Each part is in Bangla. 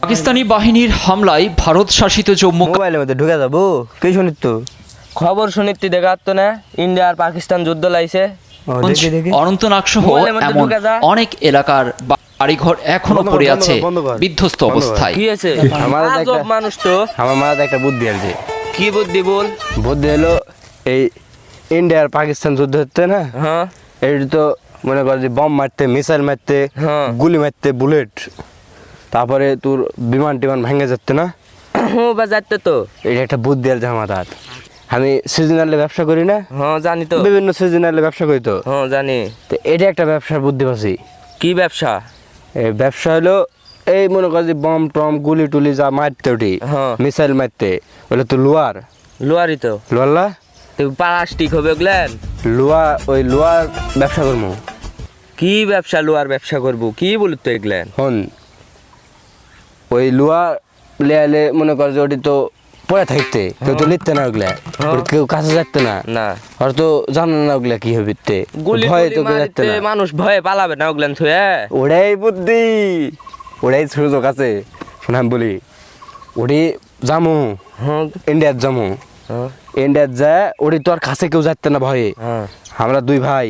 পাকিস্তানি বাহিনীর হামলায় ভারত শাসিত জম্মু মোবাইলের মধ্যে ঢুকে যাব কে শুনিস তো খবর শুনিতি দেখা তো না ইন্ডিয়া আর পাকিস্তান যুদ্ধ লাইছে। অনন্তনাগ সহ এমন অনেক এলাকার বাড়িঘর এখনও পড়ে আছে। বিধ্বস্ত। অবস্থায়। কি আছে আমার একটা- মানুষ তো। আমার মাথায় একটা বুদ্ধি আছে। কি বুদ্ধি বল? বুদ্ধি হলো এই ইন্ডিয়া আর পাকিস্তান যুদ্ধ হচ্ছে না? হ্যাঁ। এই তো মনে কর যে বম মারতে মিসাইল মারতে হ্যাঁ। গুলি মারতে বুলেট। তারপরে তোর বিমান টিমান ভেঙে যাচ্ছে না? বা বাজাতে তো। এটা একটা বুদ্ধি আছে আমার হাত। আমি সিজনালে ব্যবসা করি না? হ্যাঁ জানি তো। বিভিন্ন সিজনালে ব্যবসা করি তো। হ্যাঁ জানি। তো এটা একটা ব্যবসার বুদ্ধি পাচ্ছি কি ব্যবসা? এই ব্যবসা হলো এই মনে কর যে বম টম গুলি টুলি যা মারতে ওটি হ্যাঁ। মিসাইল মারতে। ওগুলো তো লোয়ার। লোয়ারই তো। লোয়ারলা প্লাস্টিক হবে ওগুলেন? লোয়া ওই লোয়ার ব্যবসা করব কি ব্যবসা লোয়ার ব্যবসা করব? কি বলি তো এগুলেন? হন ওই লোয়া লেয়ালে মনে কর যে ওটি তো পড়ে থাকতে কেউ তো লিখতে না ওগুলা কেউ কাছে যাচ্ছে না। না। আর তো জানে না ওগুলা কি হবে তে ভয়ে তো কেউ যাচ্ছে না। মানুষ ভয়ে পালাবে না ওগুলেন থুয়ে ওটাই বুদ্ধি ওটাই সুযোগ আছে। শোনা আমি বলি ওটি জামু হ্যাঁ। ইন্ডিয়ার জামু। হ্যাঁ, যায় ওটি তো আর কাছে কেউ যাচ্ছে না ভয়ে। হ্যাঁ। আমরা দুই ভাই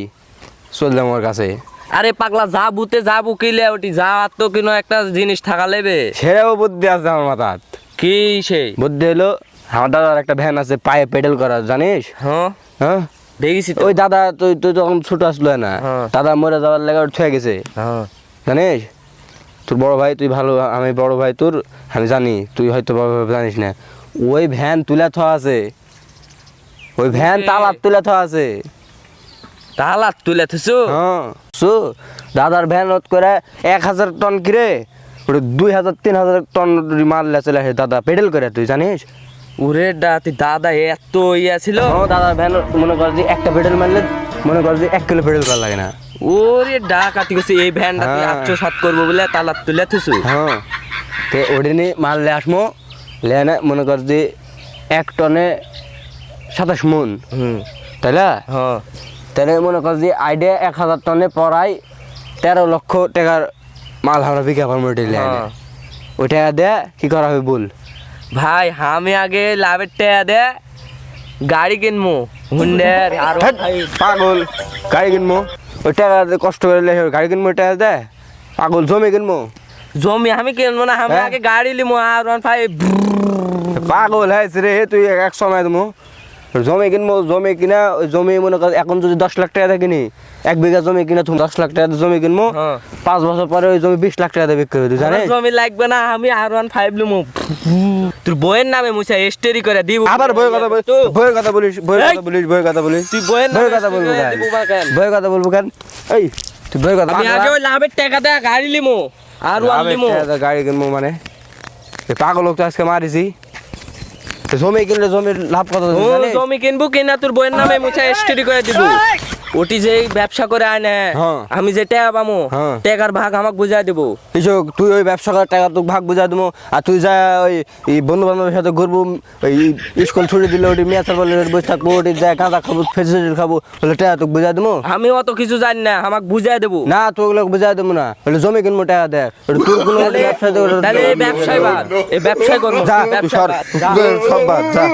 চললাম ওর কাছে। আরে পাগলা যা বুতে যা বুকিলে ওটি যা তো কিনো একটা জিনিস থাকা লেবে। সেরাও বুদ্ধি আছে আমার মাথাত। কি সেই বুদ্ধি হলো আমার দাদার একটা ভ্যান আছে পায়ে পেডেল করা জানিস? হ্যাঁ। হ্যাঁ? দেখেছি ওই দাদা তুই তুই তখন ছোট আসলো না। হ্যাঁ। দাদা মরে যাওয়ার লেগে ছুঁয়ে গেছে। হ্যাঁ। জানিস? তোর বড় ভাই তুই ভালো আমি বড় ভাই তোর আমি জানি তুই হয়তো জানিস না। ওই ভ্যান তুলে থা আছে। ওই ভ্যান। তালার তুলে থা আছে। তাহলে তুলে থুসু হ্যাঁ। সো দাদার ভ্যান রোধ করে এক হাজার টন কিরে ওটা দুই হাজার তিন হাজার টন মাল চলে আসে দাদা পেডেল করে তুই জানিস? ওরে ডাতি দাদা এত ইয়া ছিল? হ্যাঁ দাদার ভ্যান মনে কর যে একটা পেডেল মারলে মনে কর যে এক কিলো পেডেল করা লাগে না। ওরে ডা কাটি গেছে এই ভ্যানটা তুই হ্যাঁ। আটশো সাত করব বলে তালা তুলে থুসু হ্যাঁ। তে ওদিনই মাল লে আসমো। লেনে মনে কর যে এক টনে সাতাশ মন। হুম। তাই না হ্যাঁ। তাহলে মনে কর যে আইডে এক হাজার টনে পড়াই তেরো লক্ষ টাকার মাল আমরা বিঘা কর্মটি হ্যাঁ। দে কি করা হবে বল? ভাই আমি আগে লাভের টাকা দে গাড়ি কিনবো হুন্ডের আর পাগল। গাড়ি কিনবো ওই টাকা কষ্ট করে গাড়ি কিনবো ওই টাকা দেয় পাগল জমি কিনবো জমি আমি কিনবো না আমি হ্যাঁ? আগে গাড়ি লিমো আর ফাইভ পাগল হয়েছে রে তুই এক সময় দেবো। জমি কিনবো জমি কিনা জমি মনে কর এখন যদি দশ লাখ টাকা কিনি এক বিঘা জমি কিনে তুমি দশ লাখ টাকা জমি কিনবো হ্যাঁ। পাঁচ বছর পরে ওই জমি বিশ লাখ টাকা বিক্রি হবে জানিস? জমি লাগবে না আমি আর ওয়ান ফাইভ লিমো। তোর বইয়ের নামে মুছে স্টেরি করে দিব। আবার বইয়ের কথা বলিস বইয়ের কথা বলিস বইয়ের কথা বলিস বইয়ের কথা বলিস। তুই বইয়ের বইয়ের কথা বলব কেন? বইয়ের কথা বলব কেন? এই তুই বইয়ের কথা আমি আগে ওই লাভের টাকা দেয়া গাড়ি লিমো আর ওয়ান লিমো। গাড়ি কিনবো মানে? পাগল লোক তো আজকে মারিছি। জমি কিনলে জমির লাভ কত ও জমি কিনবো কিনা তোর বইয়ের নামে মুছে স্টোরি করে দিব। ওটি যে ব্যবসা করে আনে হ্যাঁ। আমি যে টাকা পামো হ্যাঁ। টাকার ভাগ আমাকে বুঝাই দেবো কৃষক তুই ওই ব্যবসা করার টাকা তোকে ভাগ বুঝা দেবো আর তুই যা ওই বন্ধু বান্ধবের সাথে ঘুরবো ওই স্কুল ছুটি দিলে ওটি মেয়ে বলে বসে থাকব ওটি যায় কাঁচা খাব ফেসিলিটি খাব বলে টাকা তোকে বুঝা দেবো আমি অত কিছু জানি না আমাকে বুঝাই দেবো না তো ওগুলো বুঝা দেবো না বলে জমি কিনবো টাকা দেয় তোর কোনো ব্যবসা ব্যবসায় বাদ এই ব্যবসায় করব যা ব্যবসা যা। সব বাদ যা